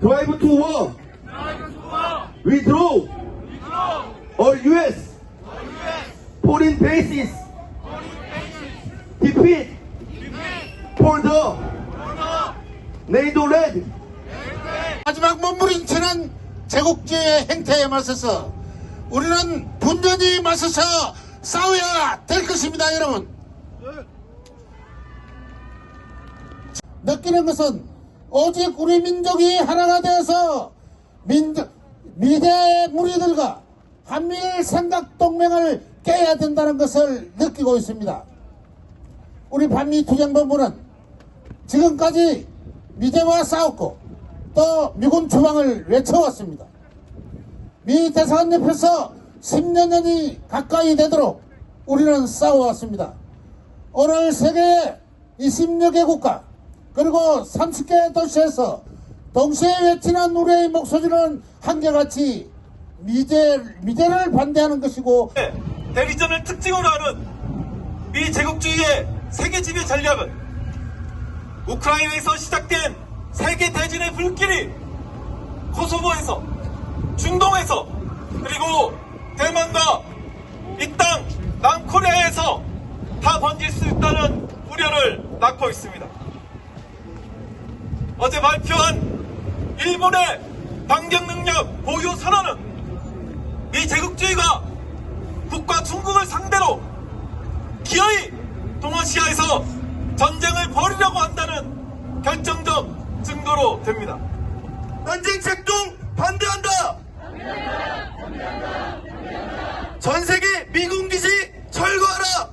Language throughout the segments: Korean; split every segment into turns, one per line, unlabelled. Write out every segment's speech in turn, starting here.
drive to war, withdraw, all U.S. foreign bases, defeat, the NATO red.
마지막 몸부림치는 제국주의 행태에 맞서서 우리는 분전히 맞서서 싸워야 될 것입니다, 여러분. 느끼는 것은 오직 우리 민족이 하나가 되어서 민족, 미래의 무리들과 한미일 삼각 동맹을 깨야 된다는 것을 느끼고 있습니다. 우리 반미 투쟁본부는 지금까지 미제와 싸웠고 또 미군 주방을 외쳐왔습니다. 미 대사관 옆에서 10년이 가까이 되도록 우리는 싸워왔습니다. 오늘 세계의 20여 개 국가 그리고 30개 도시에서 동시에 외치는 우리의 목소리는 한결같이 미제, 미제를 반대하는 것이고
대리전을 특징으로 하는 미 제국주의의 세계 지배 전략은 우크라이나에서 시작된 세계 대진의 불길이 코소보에서 중동에서 그리고 대만과 이 땅 남코리아에서 다 번질 수 있다는 우려를 낳고 있습니다. 어제 발표한 일본의 반격 능력 보유 선언은 미 제국주의가 북과 중국을 상대로 기어이 동아시아에서 전쟁을 벌이려고 한다는 결정적 증거로 됩니다.
전쟁 책동 반대한다. 전 세계 미군 기지 철거하라.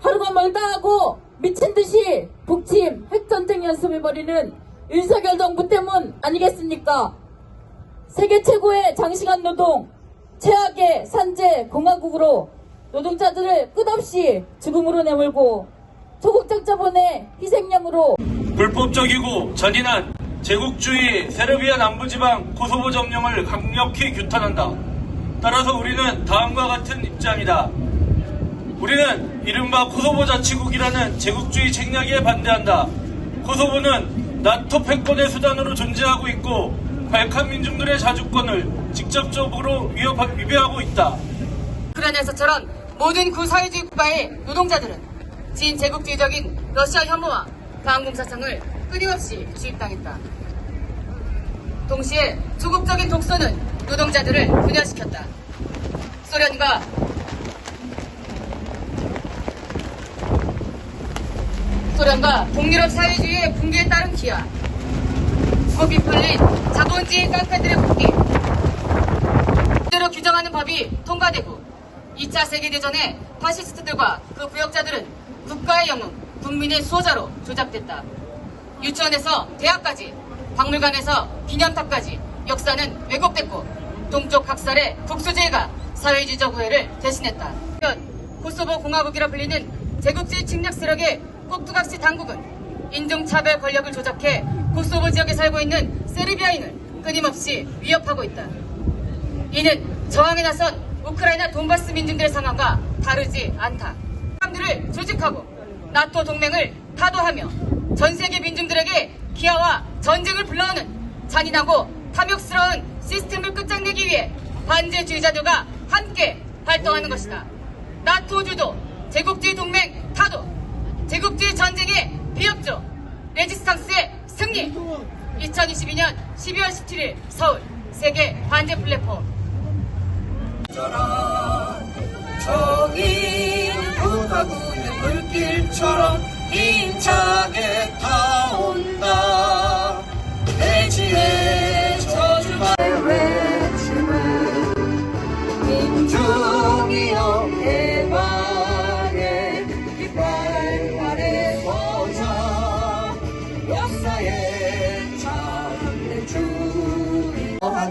하루가 멀다 하고 미친 듯이 북침 핵 전쟁 연습을 벌이는 윤석열 정부 때문 아니겠습니까? 세계 최고의 장시간 노동, 최악의 산재 공화국으로 노동자들을 끝없이 죽음으로 내몰고 조국적 자본의 희생양으로
불법적이고 잔인한 제국주의 세르비아 남부지방 코소보 점령을 강력히 규탄한다. 따라서 우리는 다음과 같은 입장이다. 우리는 이른바 코소보 자치국이라는 제국주의 책략에 반대한다. 코소보는 나토 패권의 수단으로 존재하고 있고 발칸 민중들의 자주권을 직접적으로 위협하, 위배하고 있다.
우크라이나에서처럼 모든 구사회주의 국가의 노동자들은 진 제국주의적인 러시아 혐오와 반공사상을 끊임없이 주입당했다. 동시에 조국적인 독소는 노동자들을 분열시켰다. 소련과 소련과 동유럽 사회주의의 붕괴에 따른 기아, 겁이 풀린 자본주의 깡패들의 복귀, 대로 규정하는 법이 통과되고 2차 세계대전에 파시스트들과 그 부역자들은 국가의 영웅, 국민의 수호자로 조작됐다. 유치원에서 대학까지, 박물관에서 기념탑까지 역사는 왜곡됐고 동쪽 학살의 국수주의가 사회주의적 후회를 대신했다. 코소보 공화국이라 불리는 제국주의 침략 세력의 꼭두각시 당국은 인종차별 권력을 조작해 코소보 지역에 살고 있는 세르비아인을 끊임없이 위협하고 있다. 이는 저항에 나선 우크라이나 돈바스 민중들의 상황과 다르지 않다. 사람들을 조직하고 나토 동맹을 타도하며 전 세계 민중들에게 기아와 전쟁을 불러오는 잔인하고 탐욕스러운 시스템을 끝장내기 위해 반제주의자들과 함께 활동하는 것이다. 나토 주도 제국주의 동맹 타도 제국주의 전쟁의 비협조 레지스탕스의 승리. 2022년 12월 17일 서울 세계 반제 플랫폼.
정인 부가구의 물길처럼 힘차게 타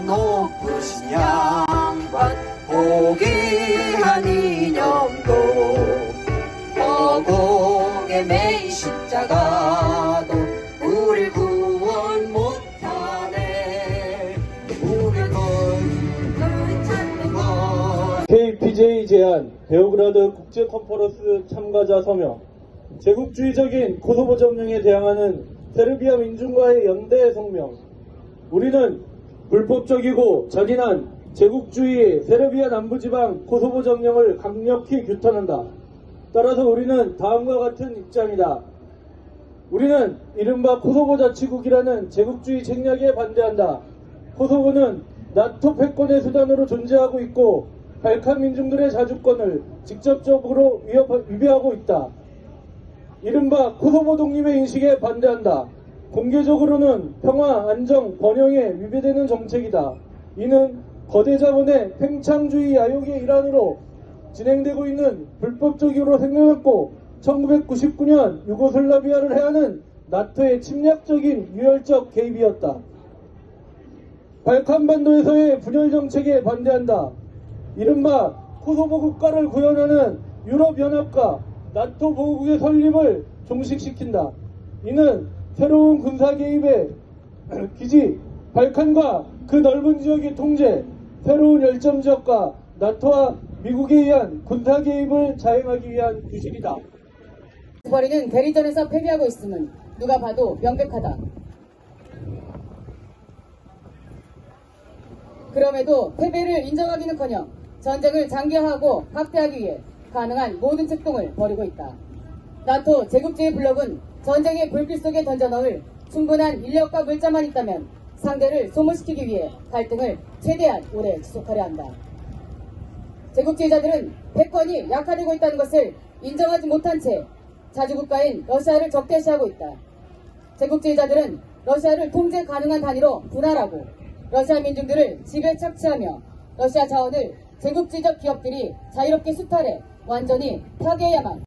높으신 양반 고귀한 이념도 허공에 매인 십자가도 우릴 구원 못하네. 우릴 널 찾는 것.
KPJ 제안 베오그라드 국제 컨퍼런스 참가자 서명. 제국주의적인 코소보 점령에 대항하는 세르비아 민중과의 연대 성명. 우리는 불법적이고 잔인한 제국주의 세르비아 남부지방 코소보 점령을 강력히 규탄한다. 따라서 우리는 다음과 같은 입장이다. 우리는 이른바 코소보 자치국이라는 제국주의 책략에 반대한다. 코소보는 나토 패권의 수단으로 존재하고 있고 발칸 민중들의 자주권을 직접적으로 위협, 위배하고 있다. 이른바 코소보 독립의 인식에 반대한다. 공개적으로는 평화, 안정, 번영에 위배되는 정책이다. 이는 거대 자본의 팽창주의 야욕의 일환으로 진행되고 있는 불법적으로 생겨났고 1999년 유고슬라비아를 해하는 나토의 침략적인 유혈적 개입이었다. 발칸반도에서의 분열 정책에 반대한다. 이른바 코소보 국가를 구현하는 유럽연합과 나토 보호국의 설립을 종식시킨다. 이는 새로운 군사 개입의 기지, 발칸과 그 넓은 지역의 통제, 새로운 열점 지역과 나토와 미국에 의한 군사 개입을 자행하기 위한 유실이다.
버리는 대리전에서 패배하고 있음은 누가 봐도 명백하다. 그럼에도 패배를 인정하기는커녕 전쟁을 장기화하고 확대하기 위해 가능한 모든 책동을 벌이고 있다. 나토 제국주의 블록은 전쟁의 불길 속에 던져넣을 충분한 인력과 물자만 있다면 상대를 소모시키기 위해 갈등을 최대한 오래 지속하려 한다. 제국주의자들은 패권이 약화되고 있다는 것을 인정하지 못한 채 자주국가인 러시아를 적대시하고 있다. 제국주의자들은 러시아를 통제 가능한 단위로 분할하고 러시아 민중들을 집에 착취하며 러시아 자원을 제국주의적 기업들이 자유롭게 수탈해 완전히 파괴해야만